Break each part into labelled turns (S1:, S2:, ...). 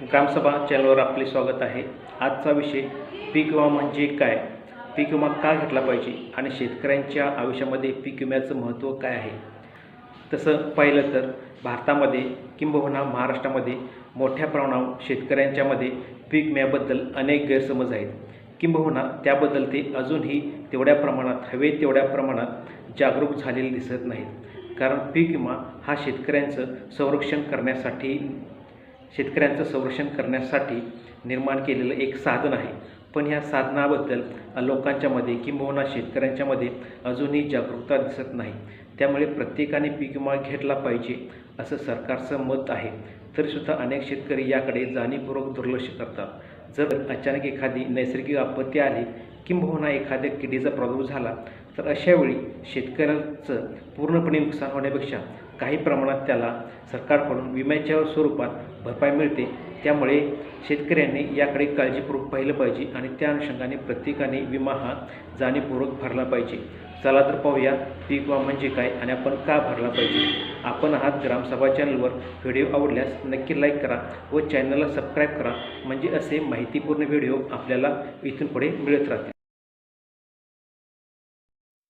S1: ग्रामसभा चॅनलवर आपले स्वागत आहे. आजचा विषय पीक विमा म्हणजे काय? पीक विमा का घेतला पाहिजे? आणि शेतकऱ्यांच्या आयुष्यामध्ये पीक विम्याचं महत्त्व काय आहे? तसं पाहिलं तर भारतामध्ये किंबहुना महाराष्ट्रामध्ये मोठ्या प्रमाणावर शेतकऱ्यांच्यामध्ये पीक विम्याबद्दल अनेक गैरसमज आहेत. किंबहुना त्याबद्दल ते अजूनही तेवढ्या प्रमाणात हवे तेवढ्या प्रमाणात जागरूक झालेले दिसत नाहीत. कारण पीक विमा हा शेतकऱ्यांचं संरक्षण करण्यासाठी शेतकऱ्यांचं संरक्षण करण्यासाठी निर्माण केलेलं एक साधन आहे. पण ह्या साधनाबद्दल लोकांच्यामध्ये किंबहुना शेतकऱ्यांच्यामध्ये अजूनही जागरूकता दिसत नाही. त्यामुळे प्रत्येकाने पीक विमा घेतला पाहिजे असं सरकारचं मत आहे. तरीसुद्धा अनेक शेतकरी याकडे जाणीवपूर्वक दुर्लक्ष करतात. जर अचानक एखादी नैसर्गिक आपत्ती आली किंबहुना एखाद्या किडीचा प्रादुर्भाव झाला तर अशावेळी शेतकऱ्याचं पूर्णपणे नुकसान होण्यापेक्षा काही प्रमाणात त्याला सरकारकडून विम्याच्या स्वरूपात भरपाई मिळते. त्यामुळे शेतकऱ्यांनी याकडे काळजीपूर्वक पाहिलं पाहिजे आणि त्या अनुषंगाने प्रत्येकाने विमा हा जाणीवपूर्वक भरला पाहिजे. चला तर पाहूया पीक विमा म्हणजे काय आणि आपण का भरला पाहिजे? आपण आहात ग्रामसभा चॅनलवर. व्हिडिओ आवडल्यास नक्की लाईक करा व चॅनलला सबस्क्राईब करा. म्हणजे असे माहितीपूर्ण व्हिडिओ आपल्याला इथून पुढे मिळत राहतील.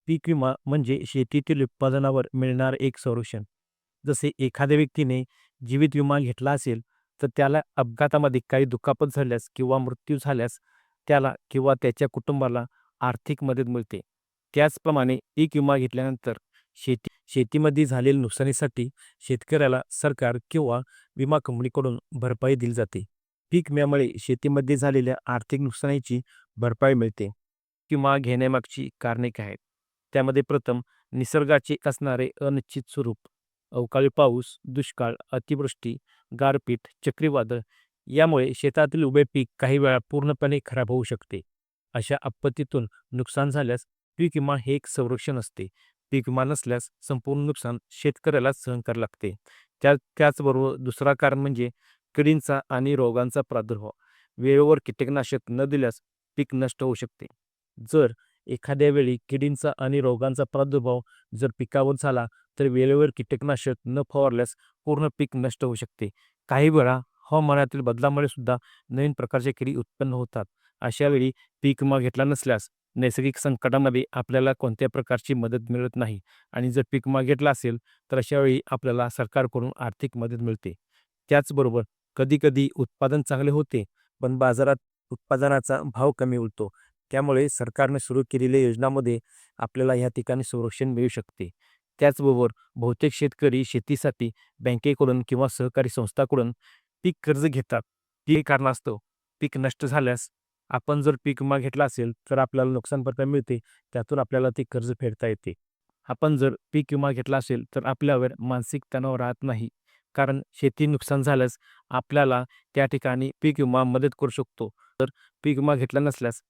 S2: पीक विमा म्हणजे शेतीतील उत्पादनावर मिळणार एक संरक्षण. जसे एखाद्या व्यक्तीने जीवित विमा घेतला असेल तर त्याला अपघातामध्ये काही दुखापत झाल्यास किंवा मृत्यू झाल्यास त्याला किंवा त्याच्या कुटुंबाला आर्थिक मदत मिळते. त्याचप्रमाणे एक विमा घेतल्यानंतर शेती शेतीमध्ये झालेल्या नुकसानीसाठी शेतकऱ्याला सरकार किंवा विमा कंपनीकडून भरपाई दिली जाते. पीक विम्यामुळे शेतीमध्ये झालेल्या आर्थिक नुकसानीची भरपाई मिळते. किंवा घेण्यामागची कारणे काय आहेत? त्यामध्ये प्रथम निसर्गाचे असणारे अनिश्चित स्वरूप. अवकाळी पाऊस दुष्काळ अतिवृष्टी गारपीट चक्रीवादळ यामुळे शेतातील उभे पीक काही वेळा पूर्णपणे खराब होऊ शकते. अशा आपत्तीतून नुकसान झाल्यास पीक विमा हे एक संरक्षण असते. पीक विमा नसल्यास संपूर्ण नुकसान शेतकऱ्याला सहन करावे लागते. त्या त्याचबरोबर दुसरा कारण म्हणजे किडींचा आणि रोगांचा प्रादुर्भाव. वेळेवर कीटकनाशक न दिल्यास पीक नष्ट होऊ शकते. जर एखाद्या वेळी किडींचा आणि रोगांचा प्रादुर्भाव जर पिकावर झाला तर वेळेवर कीटकनाशक न फवारल्यास पूर्ण पीक नष्ट होऊ शकते. काही वेळा हवामानातील बदलामुळे सुद्धा नवीन प्रकारच्या किडी उत्पन्न होतात. अशा वेळी पीक विमा घेतला नसल्यास नैसर्गिक संकटामध्ये आपल्याला कोणत्या प्रकारची मदत मिळत नाही आणि जर पीक विमा घेतला असेल तर अशा वेळी आपल्याला सरकारकडून आर्थिक मदत मिळते. त्याचबरोबर कधीकधी उत्पादन चांगले होते पण बाजारात उत्पादनाचा भाव कमी उरतो. त्यामुळे सरकारने सुरू केलेल्या योजनामध्ये आपल्याला ह्या ठिकाणी संरक्षण मिळू शकते. त्याचबरोबर बहुतेक शेतकरी शेतीसाठी बँकेकडून किंवा सहकारी संस्थाकडून पीक कर्ज घेतात. ते कारणास्तव पीक नष्ट झाल्यास आपण जर पीक विमा घेतला असेल तर आपल्याला नुकसान भरपाई मिळते. त्यातून आपल्याला ते कर्ज फेडता येते. आपण जर पीक विमा घेतला असेल तर आपल्यावर मानसिक तणाव राहत नाही. कारण शेती नुकसान झाल्यास आपल्याला त्या ठिकाणी पीक विमा मदत करू शकतो. तर पीक विमा घेतला नसल्यास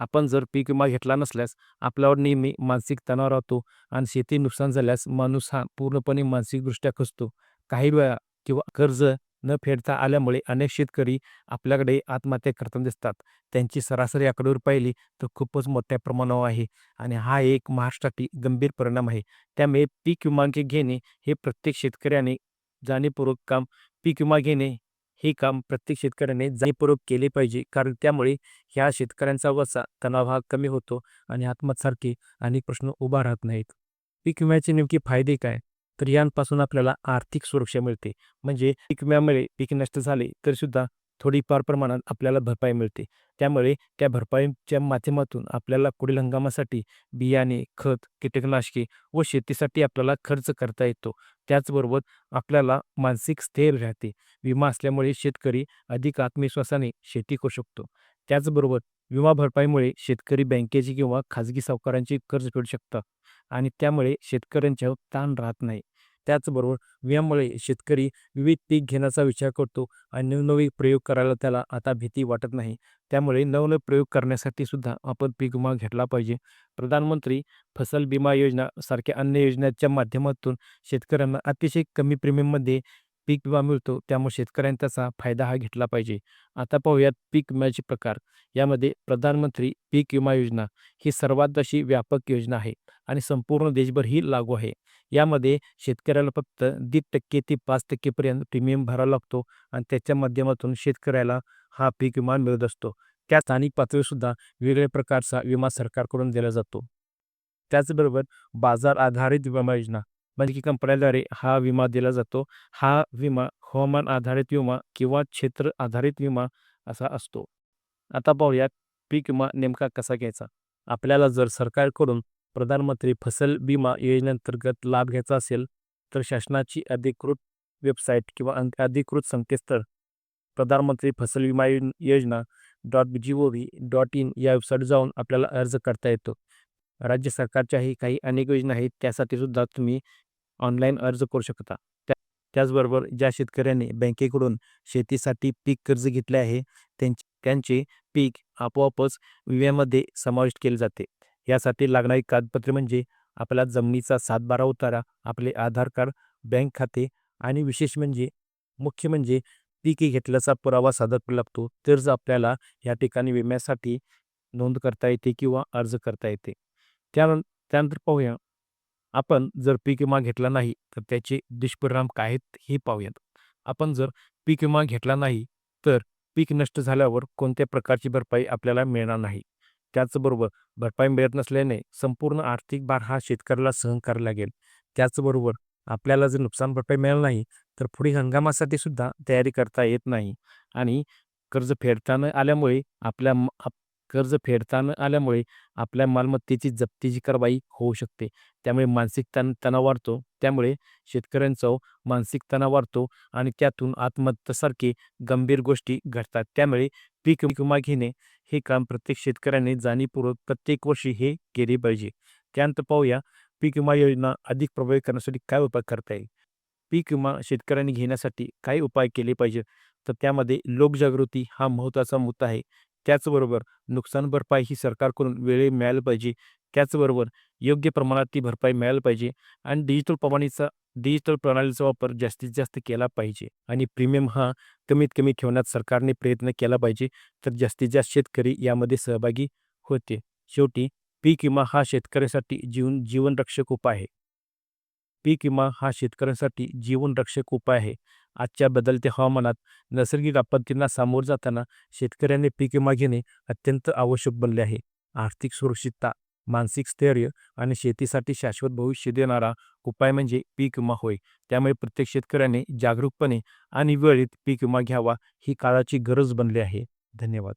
S2: आपण जर पीक विमा घेतला नसल्यास आपल्यावर नेहमी मानसिक तणाव राहतो आणि शेती नुकसान झाल्यास माणूस हा पूर्णपणे मानसिकदृष्ट्या खचतो. काही वेळा किंवा कर्ज न फेडता आल्यामुळे अनेक शेतकरी आपल्याकडे आत्महत्या करताना दिसतात. त्यांची सरासरी आकडेवर पाहिली तर खूपच मोठ्या प्रमाणावर आहे आणि हा एक महाराष्ट्रातील गंभीर परिणाम आहे. त्यामुळे पीक विमा घेणे हे प्रत्येक शेतकऱ्याने जाणीवपूर्वक काम. पीक विमा घेणे हे काम प्रत्येक शेतकऱ्याने जाणीवपूर्वक केले पाहिजे. कारण त्यामुळे ह्या शेतकऱ्यांचा वचा तणाव हा कमी होतो आणि आत्मसारखे अनेक प्रश्न उभा राहत नाहीत. पीक विम्याचे नेमके फायदे काय? तर यांपासून आपल्याला आर्थिक सुरक्षा मिळते. म्हणजे पीक विम्यामुळे पीक नष्ट झाले तरीसुद्धा थोडीफार प्रमाणात आपल्याला भरपाई मिळते. त्यामुळे त्या भरपाईच्या माध्यमातून आपल्याला पुढील हंगामासाठी बियाणे खत कीटकनाशके व शेतीसाठी आपल्याला खर्च करता येतो. त्याचबरोबर आपल्याला मानसिक स्थिर राहते. विमा असल्यामुळे शेतकरी अधिक आत्मविश्वासाने शेती करू शकतो. त्याचबरोबर विमा भरपाईमुळे शेतकरी बँकेची किंवा खाजगी सावकारांची कर्ज फेडू शकतात आणि त्यामुळे शेतकऱ्यांच्यावर ताण राहत नाही. त्याचबरोबर विम्यामुळे शेतकरी विविध पीक घेण्याचा विचार करतो आणि नवनवीन प्रयोग करायला त्याला आता भीती वाटत नाही. त्यामुळे नवनवे प्रयोग करण्यासाठी सुद्धा आपण पीक विमा घेतला पाहिजे. प्रधानमंत्री फसल विमा योजना सारख्या अन्य योजनांच्या माध्यमातून शेतकऱ्यांना अतिशय कमी प्रीमियममध्ये पीक विमा मिळतो त्यामुळे शेतकऱ्यांनी त्याचा फायदा हा घेतला पाहिजे. आता पाहूयात पीक विम्याचे प्रकार. यामध्ये प्रधानमंत्री पीक विमा योजना ही सर्वात अशी व्यापक योजना आहे आणि संपूर्ण देशभर ही लागू आहे. यामध्ये शेतकऱ्याला फक्त दीड टक्के ते पाच टक्केपर्यंत प्रीमियम भरावा लागतो आणि त्याच्या माध्यमातून शेतकऱ्याला हा पीक विमा मिळत असतो. त्या स्थानिक पातळीसुद्धा वेगवेगळ्या प्रकारचा विमा सरकारकडून दिला जातो. त्याचबरोबर बाजार आधारित विमा योजना म्हणजे की कंपन्याद्वारे हा विमा दिला जातो. हा विमा हवामान आधारित विमा किंवा क्षेत्र आधारित विमा असा असतो. आता पाहूयात पीक विमा नेमका कसा घ्यायचा? आपल्याला जर सरकारकडून प्रधानमंत्री फसल विमा योजनेअंतर्गत लाभ घ्यायचा असेल तर शासनाची अधिकृत वेबसाईट किंवा अं- अधिकृत संकेतस्थळ Pradhanmantri Fasal Bima Yojana dot G O V dot in या वेबसाईट जाऊन आपल्याला अर्ज करता येतो. राज्य सरकारच्याही काही अनेक योजना आहेत त्यासाठी सुद्धा तुम्ही ऑनलाईन अर्ज करू शकता. त्या त्याचबरोबर ज्या शेतकऱ्यांनी बँकेकडून शेतीसाठी पीक कर्ज घेतले आहे त्यांचे त्यांचे पीक आपोआपच विम्यामध्ये समाविष्ट केले जाते. यासाठी लागणारी कागदपत्रे म्हणजे आपला जमिनीचा सातबारा उतारा आपले आधार कार्ड बँक खाते आणि विशेष म्हणजे मुख्य म्हणजे पीक घेतल्याचा पुरावा सादर करावा लागतो तरच आपल्याला या ठिकाणी विम्यासाठी नोंद करता येते किंवा अर्ज करता येते. त्यानंतर त्यानंतर पाहूया. आपण जर पीक विमा घेतला नाही तर त्याचे दुष्परिणाम काय आहेत हे पाहूयात. आपण जर पीक विमा घेतला नाही तर पीक नष्ट झाल्यावर कोणत्या प्रकारची भरपाई आपल्याला मिळणार नाही? त्याचबरोबर भरपाई मिळत नसल्याने संपूर्ण आर्थिक भार हा शेतकऱ्याला सहन करावा लागेल. त्याचबरोबर आपल्याला जर नुकसान भरपाई मिळाली नाही तर पुढील हंगामासाठी सुद्धा तयारी करता येत नाही. आणि कर्ज फेडता न आल्यामुळे आपल्या कर्ज फेडता न आल्यामुळे आपल्या मालमत्तेची जप्तीची कारवाई होऊ शकते त्यामुळे मानसिक तण तणाव वाढतो. त्यामुळे शेतकऱ्यांचा मानसिक तणाव वाढतो आणि त्यातून आत्महत्यासारखे गंभीर गोष्टी घडतात. त्यामुळे पीक विमा घेणे हे काम प्रत्येक शेतकऱ्याने जाणीवपूर्वक प्रत्येक वर्षी हे केले पाहिजे. त्यानंतर पाहूया पीक विमा योजना अधिक प्रभावी करण्यासाठी काय उपाय करता येईल? पीक विमा शेतकऱ्यांनी घेण्यासाठी काय उपाय केले पाहिजे? तर त्यामध्ये लोकजागृती हा महत्त्वाचा मुद्दा आहे. त्याचबरोबर नुकसान भरपाई ही सरकारकडून वेळेत मिळायला पाहिजे. त्याचबरोबर योग्य प्रमाणात ती भरपाई मिळायला पाहिजे आणि डिजिटल प्रमाणीचा डिजिटल प्रणालीचा वापर जास्तीत जास्त केला पाहिजे आणि प्रीमियम हा कमीत कमी ठेवण्यात सरकारने प्रयत्न केला पाहिजे. तर जास्तीत जास्त शेतकरी यामध्ये सहभागी होते शेवटी पीक विमा हा शेतकऱ्यासाठी जीवन जीवनरक्षक उपाय आहे. पीक विमा हा शेतकऱ्यांसाठी जीवनरक्षक उपाय आहे. आजच्या बदलत्या हवामानात नैसर्गिक आपत्तींना सामोर जाताना शेतकऱ्यांनी पीक विमा घेणे अत्यंत आवश्यक बनले आहे. आर्थिक सुरक्षितता मानसिक स्थैर्य आणि शेतीसाठी शाश्वत भविष्य देणारा उपाय म्हणजे पीक विमा होय. त्यामुळे प्रत्येक शेतकऱ्याने जागरूकपणे आणि वेळेत पीक विमा घ्यावा ही काळाची गरज बनली आहे. धन्यवाद.